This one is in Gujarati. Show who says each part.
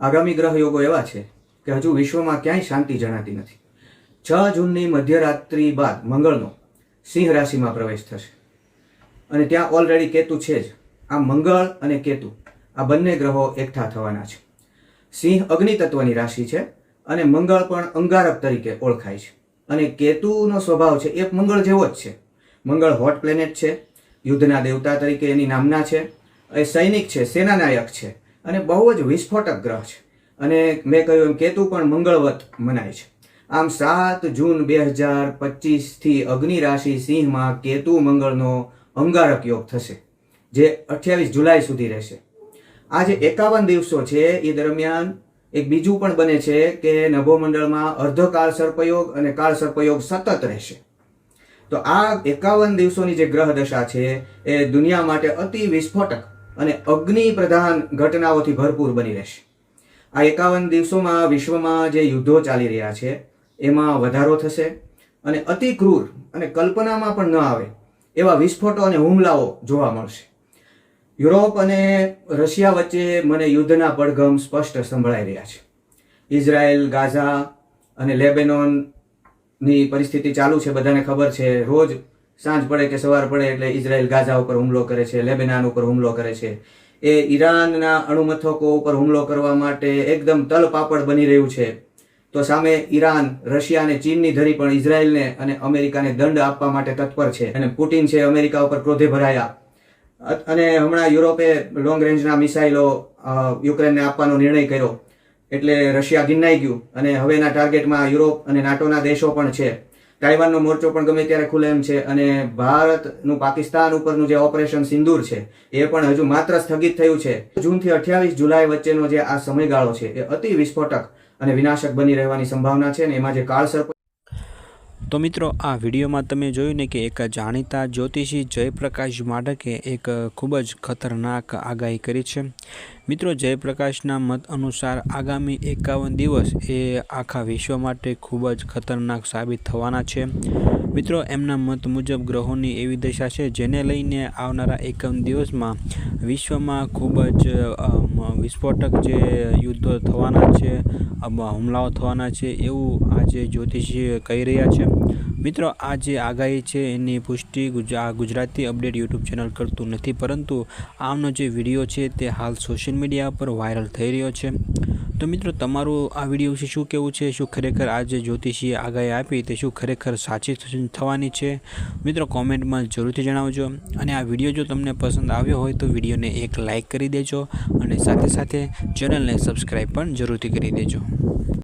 Speaker 1: આગામી ગ્રહ યોગો એવા છે કે હજુ વિશ્વમાં ક્યાંય શાંતિ જણાતી નથી. છ જૂનની મધ્યરાત્રિ બાદ મંગળનો સિંહ રાશિમાં પ્રવેશ થશે. અને ત્યાં ઓલરેડી કેતુ છે જ. આ મંગળ અને કેતુ, આ બંને ગ્રહો એકઠા થવાના છે. સિંહ અગ્નિ તત્વની રાશિ છે અને મંગળ પણ અંગારક તરીકે ઓળખાય છે. અને કેતુનો સ્વભાવ છે એ મંગળ જેવો જ છે. મંગળ હોટ પ્લેનેટ છે, યુદ્ધના દેવતા તરીકે એની નામના છે, એ સૈનિક છે, સેનાનાયક છે અને બહુ જ વિસ્ફોટક ગ્રહ છે. અને મેં કહ્યું એમ, કેતુ પણ મંગળવત મનાય છે. આમ સાત જૂન બે હજાર પચીસથી અગ્નિ રાશિ સિંહમાં કેતુ મંગળનો અંગારક યોગ થશે, જે અઠ્યાવીસ જુલાઈ સુધી રહેશે. આ જે એકાવન દિવસો છે એ દરમિયાન એક બીજું પણ બને છે કે નભોમંડળમાં અર્ધકાળ સર્પયોગ અને કાળ સર્પયોગ સતત રહેશે. તો આ એકાવન દિવસોની જે ગ્રહ દશા છે એ દુનિયા માટે અતિ વિસ્ફોટક અને અગ્નિ પ્રધાન ઘટનાઓથી ભરપૂર બની રહેશે. આ એકાવન દિવસોમાં વિશ્વમાં જે યુદ્ધો ચાલી રહ્યા છે, એમાં વધારો થશે અને અતિ ક્રૂર અને કલ્પનામાં પણ ન આવે એવા વિસ્ફોટો અને હુમલાઓ જોવા મળશે. યુરોપ અને રશિયા વચ્ચે મને યુદ્ધના પડઘમ સ્પષ્ટ સંભળાઈ રહ્યા છે. ઇઝરાયલ, ગાઝા અને લેબેનોનની પરિસ્થિતિ ચાલુ છે, બધાને ખબર છે. રોજ સાંજ પડે કે સવાર પડે એટલે ઇઝરાયલ ગાઝા ઉપર હુમલો કરે છે, લેબેનાન ઉપર હુમલો કરે છે. એ ઈરાનના અણુમથકો ઉપર હુમલો કરવા માટે એકદમ તલપાપડ બની રહ્યું છે. તો સામે ઈરાન, રશિયા અને ચીનની ધરી પણ ઇઝરાયલને અને અમેરિકાને દંડ આપવા માટે તત્પર છે અને પુટિન છે અમેરિકા ઉપર ક્રોધે ભરાયા. અને હમણાં યુરોપે લોંગ રેન્જના મિસાઇલો યુક્રેનને આપવાનો નિર્ણય કર્યો. એટલે રશિયા ગિન્નાઈ ગયું અને હવેના ટાર્ગેટમાં યુરોપ અને નાટોના દેશો પણ છે. તાઇવાનનો મોરચો પણ ગમે ત્યારે ખુલે એમ છે અને ભારતનું પાકિસ્તાન ઉપરનું જે ઓપરેશન સિંદૂર છે, એ પણ હજુ માત્ર સ્થગિત થયું છે. જૂનથી અઠ્યાવીસ જુલાઈ વચ્ચેનો જે આ સમયગાળો છે, એ અતિ વિસ્ફોટક અને વિનાશક બની રહેવાની સંભાવના છે અને એમાં જે કાળસર્પ
Speaker 2: તો મિત્રો, આ વિડીયોમાં તમે જોયું ને કે એક જાણીતા જ્યોતિષી જયપ્રકાશ માઢકે એક ખૂબ જ ખતરનાક આગાહી કરી છે. મિત્રો, જયપ્રકાશના મત અનુસાર આગામી એકાવન દિવસ એ આખા વિશ્વ માટે ખૂબ જ ખતરનાક સાબિત થવાના છે. મિત્રો, એમના મત મુજબ ગ્રહોની એવી દશા છે જેને લઈને આવનારા એકાવન દિવસમાં વિશ્વમાં ખૂબ જ વિસ્ફોટક જે યુદ્ધો થવાના છે હુમલાઓ થવાના છે એવું આજે જ્યોતિષી કહી રહ્યા છે. મિત્રો, આ જે આગાહી છે, એની પુષ્ટિ આ ગુજરાતી અપડેટ યુટ્યુબ ચેનલ કરતું નથી, પરંતુ આમનો જે વીડિયો છે, તે હાલ સોશિયલ મીડિયા પર વાયરલ થઈ રહ્યો છે. તો મિત્રો, તમારું આ વીડિયો વિશે શું કહેવું છે? શું ખરેખર આ જે જ્યોતિષીએ આગાહી આપી? તે શું ખરેખર સાચી થવાની છે? મિત્રો, કોમેન્ટમાં જરૂરથી જણાવજો. અને આ વીડિયો જો તમને પસંદ આવ્યો હોય, તો વિડીયોને એક લાઇક કરી દેજો અને સાથે સાથે ચેનલને સબસ્ક્રાઈબ પણ જરૂરથી કરી દેજો.